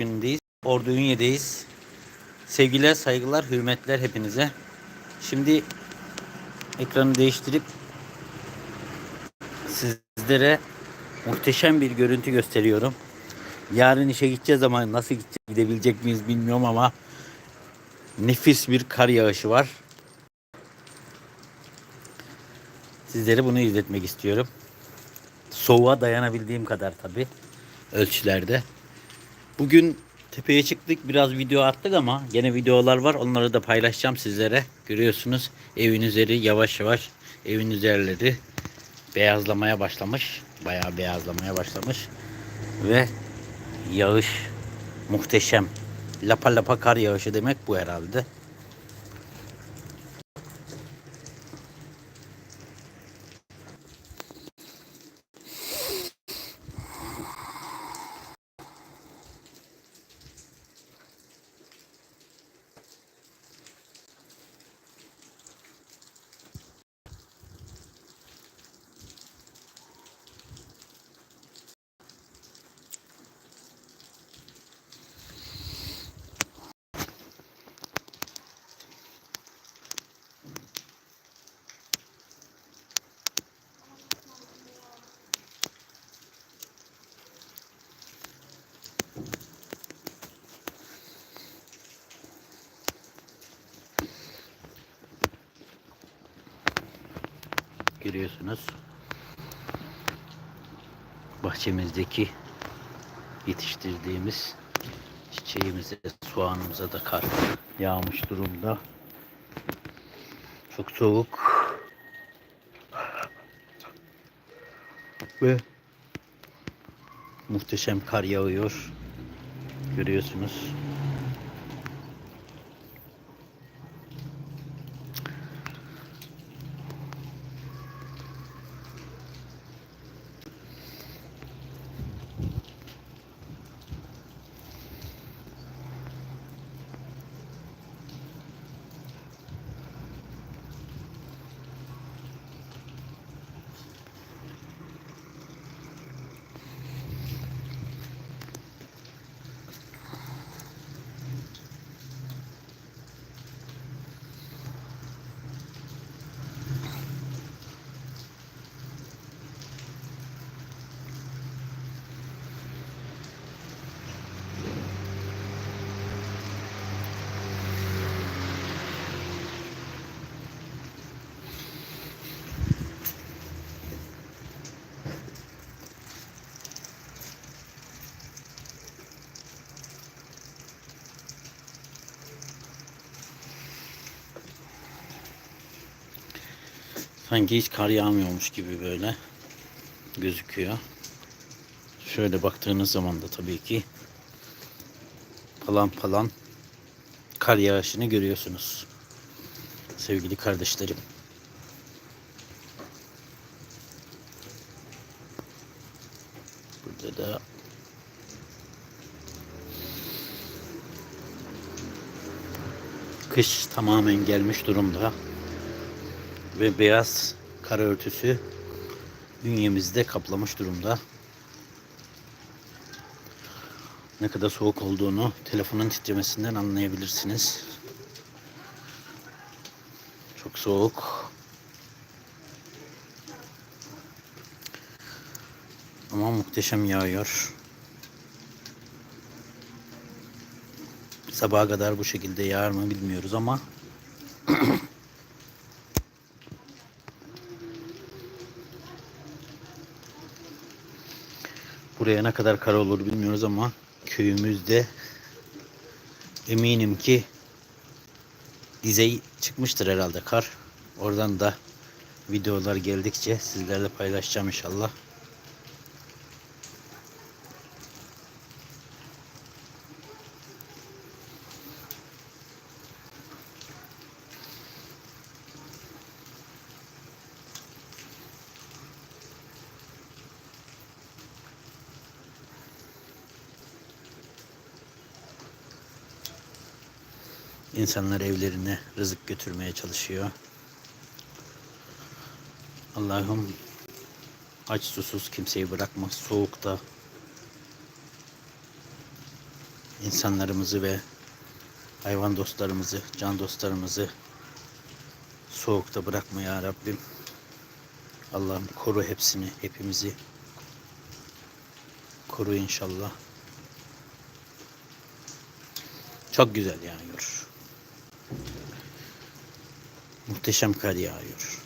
günündeyiz. Ordu Ünye'deyiz. Sevgiler, saygılar, hürmetler hepinize. Şimdi ekranı değiştirip sizlere muhteşem bir görüntü gösteriyorum. Yarın işe gideceğiz ama nasıl gideceğiz, gidebilecek miyiz bilmiyorum ama nefis bir kar yağışı var. Sizlere bunu izletmek istiyorum. Soğuğa dayanabildiğim kadar tabi ölçülerde. Bugün tepeye çıktık biraz video attık ama gene videolar var onları da paylaşacağım sizlere. Görüyorsunuz evin üzeri yavaş yavaş evin üzerleri beyazlamaya başlamış. Bayağı beyazlamaya başlamış. Ve yağış muhteşem. Lapa lapa kar yağışı demek bu herhalde. Görüyorsunuz. Bahçemizdeki yetiştirdiğimiz çiçeğimize, soğanımıza da kar yağmış durumda. Çok soğuk. Ve muhteşem kar yağıyor. Görüyorsunuz. Sanki hiç kar yağmıyormuş gibi böyle gözüküyor. Şöyle baktığınız zaman da tabii ki falan falan kar yağışını görüyorsunuz. Sevgili kardeşlerim. Burada da kış tamamen gelmiş durumda ve beyaz kar örtüsü bünyemizde kaplamış durumda. Ne kadar soğuk olduğunu telefonun titremesinden anlayabilirsiniz. Çok soğuk. Ama muhteşem yağıyor. Sabaha kadar bu şekilde yağar mı bilmiyoruz ama Buraya ne kadar kar olur bilmiyoruz ama köyümüzde eminim ki dize çıkmıştır herhalde kar. Oradan da videolar geldikçe sizlerle paylaşacağım inşallah. İnsanlar evlerine rızık götürmeye çalışıyor. Allah'ım aç susuz kimseyi bırakma. Soğukta insanlarımızı ve hayvan dostlarımızı, can dostlarımızı soğukta bırakma ya Rabbim. Allah'ım koru hepsini, hepimizi. Koru inşallah. Çok güzel yağıyor. Muhteşem kar yağıyor.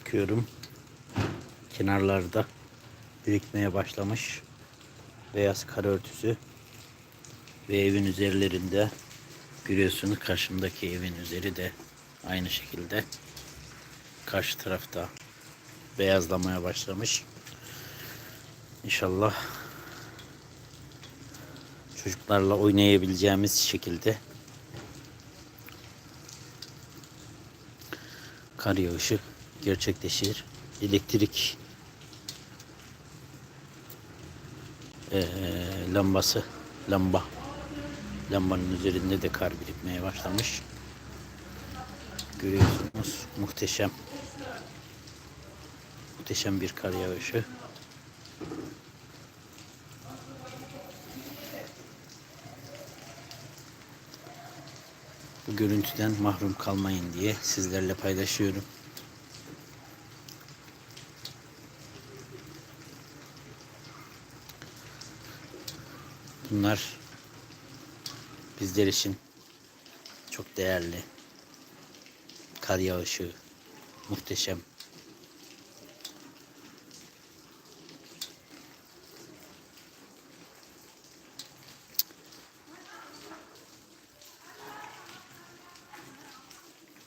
Bakıyorum. Kenarlarda birikmeye başlamış beyaz kar örtüsü ve evin üzerlerinde görüyorsunuz karşımdaki evin üzeri de aynı şekilde karşı tarafta beyazlamaya başlamış. İnşallah çocuklarla oynayabileceğimiz şekilde kar yağışı gerçekleşir. Elektrik eee, lambası lamba lambanın üzerinde de kar birikmeye başlamış. Görüyorsunuz muhteşem muhteşem bir kar yağışı. Bu görüntüden mahrum kalmayın diye sizlerle paylaşıyorum. Bunlar bizler için çok değerli. Kar yağışı muhteşem.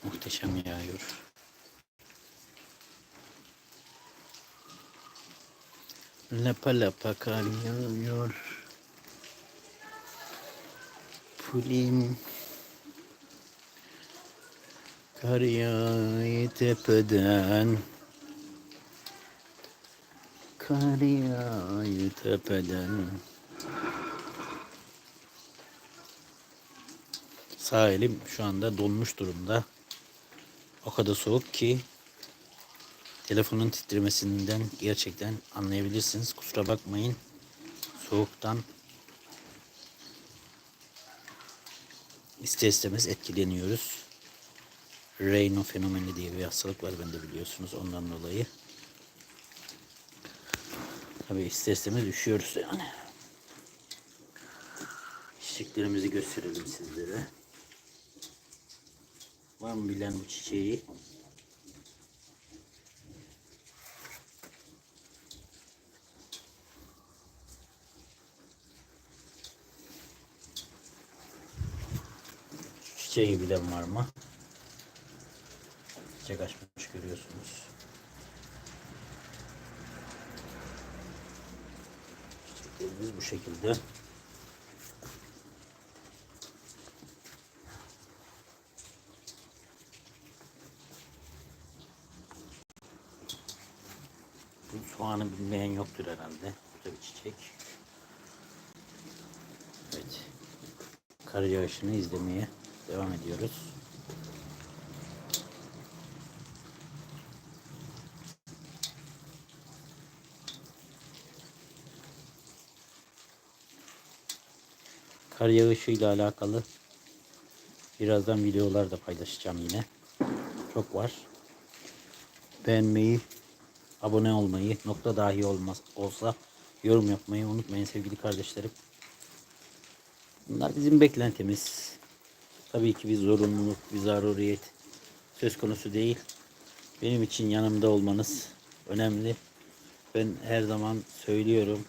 Muhteşem yağıyor. Lapa lapa kar yağıyor. Pulim Kar yağıyor tepeden Kar yağıyor tepeden Sağ elim şu anda donmuş durumda. O kadar soğuk ki telefonun titremesinden gerçekten anlayabilirsiniz. Kusura bakmayın. Soğuktan ister istemez etkileniyoruz. Raynaud fenomeni diye bir hastalık var bende biliyorsunuz ondan dolayı. Tabii ister istemez üşüyoruz yani. Çiçeklerimizi gösterelim sizlere. Var mı bilen bu çiçeği? Çiçeği bilen var mı? Çiçek açmış görüyorsunuz. Çiçeklerimiz bu şekilde. Bu soğanı bilmeyen yoktur herhalde. Bu da bir çiçek. Evet. Kar yağışını izlemeye devam ediyoruz. Kar yağışıyla alakalı birazdan videolar da paylaşacağım yine. Çok var. Beğenmeyi, abone olmayı, nokta dahi olmaz olsa yorum yapmayı unutmayın sevgili kardeşlerim. Bunlar bizim beklentimiz. Tabii ki bir zorunluluk, bir zaruriyet söz konusu değil. Benim için yanımda olmanız önemli. Ben her zaman söylüyorum.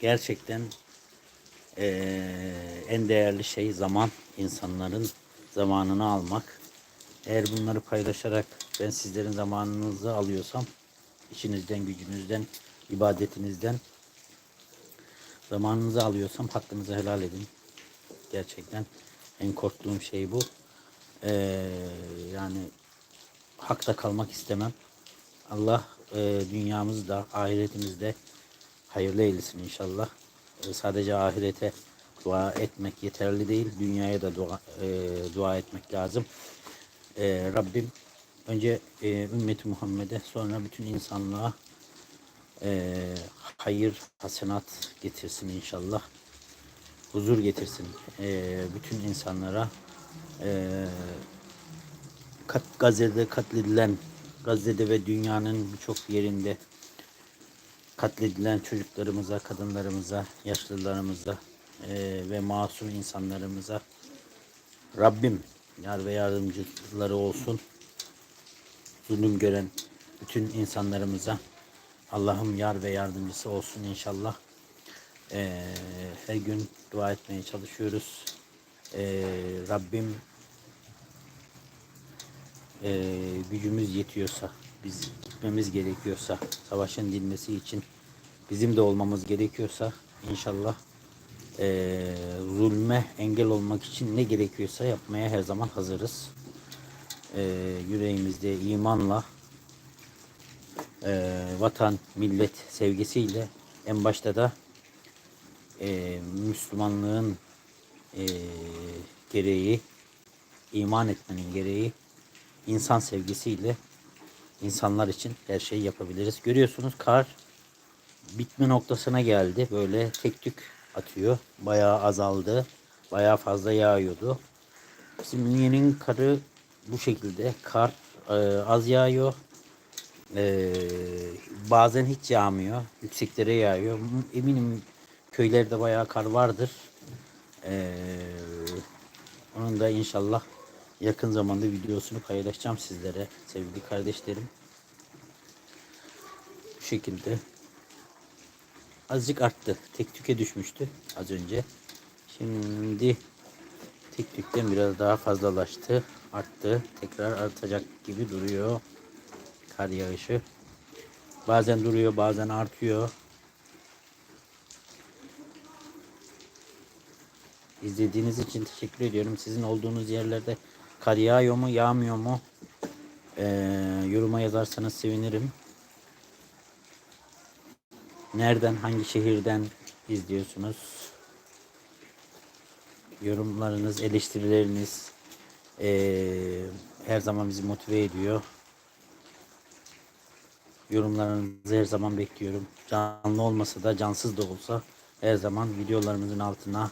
Gerçekten eee, en değerli şey zaman. insanların zamanını almak. Eğer bunları paylaşarak ben sizlerin zamanınızı alıyorsam, içinizden, gücünüzden, ibadetinizden zamanınızı alıyorsam hakkınızı helal edin. Gerçekten en korktuğum şey bu. Ee, yani hakta kalmak istemem. Allah e, dünyamızda, ahiretimizde hayırlı eylesin inşallah. E, sadece ahirete dua etmek yeterli değil, dünyaya da dua, e, dua etmek lazım. E, Rabbim önce e, ümmeti Muhammed'e sonra bütün insanlığa e, hayır, hasenat getirsin inşallah. Huzur getirsin e, bütün insanlara. E, kat, Gazze'de katledilen, Gazze'de ve dünyanın birçok yerinde katledilen çocuklarımıza, kadınlarımıza, yaşlılarımıza e, ve masum insanlarımıza Rabbim yar ve yardımcıları olsun. Zulüm gören bütün insanlarımıza Allah'ım yar ve yardımcısı olsun inşallah. E, her gün dua etmeye çalışıyoruz. E, Rabbim e, gücümüz yetiyorsa, biz gitmemiz gerekiyorsa, savaşın dinmesi için bizim de olmamız gerekiyorsa inşallah e, zulme engel olmak için ne gerekiyorsa yapmaya her zaman hazırız. E, yüreğimizde imanla, e, vatan, millet sevgisiyle en başta da e, Müslümanlığın e, gereği, iman etmenin gereği insan sevgisiyle insanlar için her şeyi yapabiliriz. Görüyorsunuz kar bitme noktasına geldi. Böyle tek tük atıyor. Bayağı azaldı. Bayağı fazla yağıyordu. Bizim Ünye'nin karı bu şekilde. Kar e, az yağıyor. E, bazen hiç yağmıyor. Yükseklere yağıyor. Eminim köylerde bayağı kar vardır. E, onun da inşallah yakın zamanda videosunu paylaşacağım sizlere sevgili kardeşlerim. Bu şekilde azıcık arttı. Tek tüke düşmüştü az önce. Şimdi tek tükten biraz daha fazlalaştı. Arttı. Tekrar artacak gibi duruyor. Kar yağışı. Bazen duruyor bazen artıyor. İzlediğiniz için teşekkür ediyorum. Sizin olduğunuz yerlerde kar yağıyor mu yağmıyor mu? Ee, yoruma yazarsanız sevinirim. Nereden, hangi şehirden izliyorsunuz? Yorumlarınız, eleştirileriniz ee, her zaman bizi motive ediyor. Yorumlarınızı her zaman bekliyorum. Canlı olmasa da cansız da olsa her zaman videolarımızın altına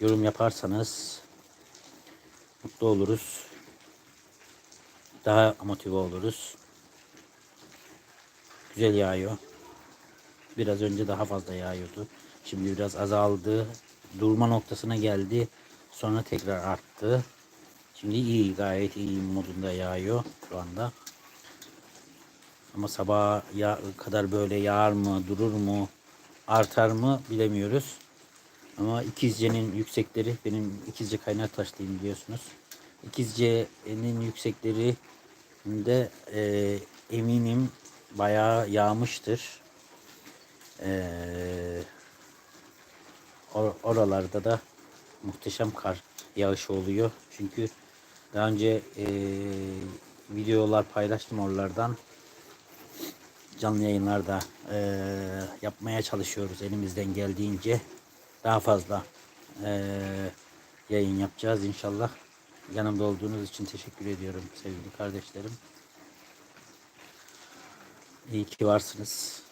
yorum yaparsanız mutlu oluruz. Daha motive oluruz. Güzel yağıyor. Biraz önce daha fazla yağıyordu. Şimdi biraz azaldı. Durma noktasına geldi. Sonra tekrar arttı. Şimdi iyi, gayet iyi modunda yağıyor şu anda. Ama sabah kadar böyle yağar mı, durur mu, artar mı bilemiyoruz. Ama İkizce'nin yüksekleri, benim İkizce kaynar taşlıyım biliyorsunuz. İkizce'nin yüksekleri de e, eminim bayağı yağmıştır. E, or oralarda da muhteşem kar yağışı oluyor. Çünkü daha önce e, videolar paylaştım oralardan. Canlı yayınlarda e, yapmaya çalışıyoruz elimizden geldiğince. Daha fazla e, yayın yapacağız inşallah. Yanımda olduğunuz için teşekkür ediyorum sevgili kardeşlerim. İyi ki varsınız.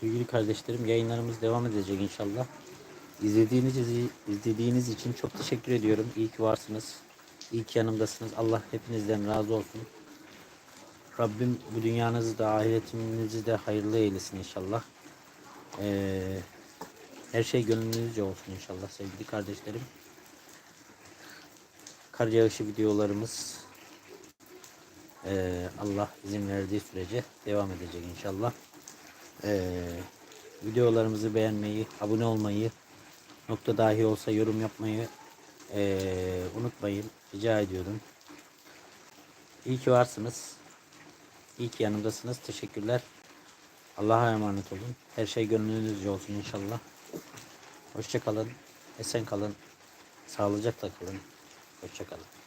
Sevgili kardeşlerim yayınlarımız devam edecek inşallah. İzlediğiniz, izlediğiniz için çok teşekkür ediyorum. İyi ki varsınız. İyi ki yanımdasınız. Allah hepinizden razı olsun. Rabbim bu dünyanızı da ahiretinizi de hayırlı eylesin inşallah. Ee, her şey gönlünüzce olsun inşallah sevgili kardeşlerim. Kar yağışı videolarımız ee, Allah izin verdiği sürece devam edecek inşallah. Ee, videolarımızı beğenmeyi, abone olmayı, nokta dahi olsa yorum yapmayı ee, unutmayın. Rica ediyorum. İyi ki varsınız. İyi ki yanımdasınız. Teşekkürler. Allah'a emanet olun. Her şey gönlünüzce olsun inşallah. Hoşça kalın. Esen kalın. Sağlıcakla kalın. Hoşça kalın.